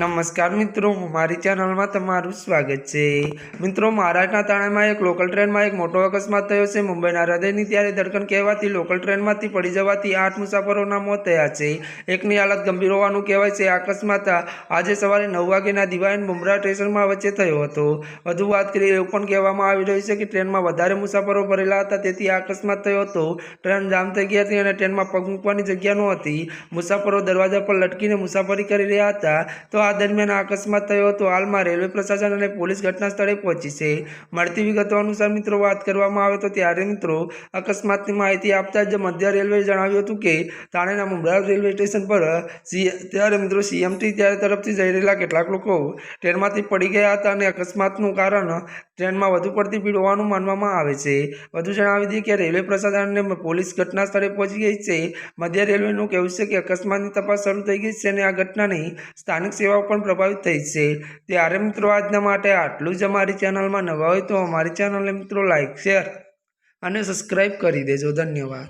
નમસ્કાર મિત્રો, મારી ચેનલમાં તમારું સ્વાગત છે. મિત્રો મહારાષ્ટ્રના તાણામાં એક લોકલ ટ્રેનમાં એક મોટો અકસ્માત થયો છે. મુંબઈના હૃદયની ત્યારે ધડકન કહેવાથી લોકલ ટ્રેનમાંથી પડી જવાથી આઠ મુસાફરોના મોત થયા છે. એકની હાલત ગંભીર હોવાનું કહેવાય છે. અકસ્માત આજે સવારે નવ વાગ્યાના દિવાયન મુમરા સ્ટેશનમાં વચ્ચે થયો હતો. વધુ વાત કરીએ એવું પણ કહેવામાં આવી રહ્યું છે કે ટ્રેનમાં વધારે મુસાફરો ભરેલા હતા, તેથી આ અકસ્માત થયો હતો. ટ્રેન જામ થઈ ગઈ હતી અને ટ્રેનમાં પગ મૂકવાની જગ્યા નહોતી. મુસાફરો દરવાજા પર લટકીને મુસાફરી કરી રહ્યા હતા. તો આ દરમિયાન આ અકસ્માત થયો હતો. હાલમાં રેલવે પ્રશાસન અને પોલીસ ઘટના સ્થળે પહોંચી છે. મળતી વિગતો અનુસાર મિત્રો વાત કરવામાં આવે તો ત્યારે મિત્રો અકસ્માતની માહિતી આપતા જ મધ્ય રેલવે જણાવ્યું હતું કે થાણેના મુંબ્રા રેલવે સ્ટેશન પર ત્યારે મિત્રો સીએમટી ત્યારે તરફથી જઈ રહેલા કેટલાક લોકો ટ્રેનમાંથી પડી ગયા હતા અને અકસ્માતનું કારણ ટ્રેનમાં વધુ પડતી ભીડ હોવાનું માનવામાં આવે છે. વધુ જણાવી દઈએ કે રેલવે પ્રશાસન અને પોલીસ ઘટના સ્થળે પહોંચી ગઈ છે. મધ્ય રેલવેનું કહેવું છે કે અકસ્માતની તપાસ શરૂ થઈ ગઈ છે અને આ ઘટનાની સ્થાનિક સેવાઓ પણ પ્રભાવિત થઈ છે. ત્યારે મિત્રો આજના માટે આટલું જ અમારી ચેનલમાં નવા હોય તો અમારી ચેનલને મિત્રો લાઇક શેર અને સબસ્ક્રાઈબ કરી દેજો. ધન્યવાદ.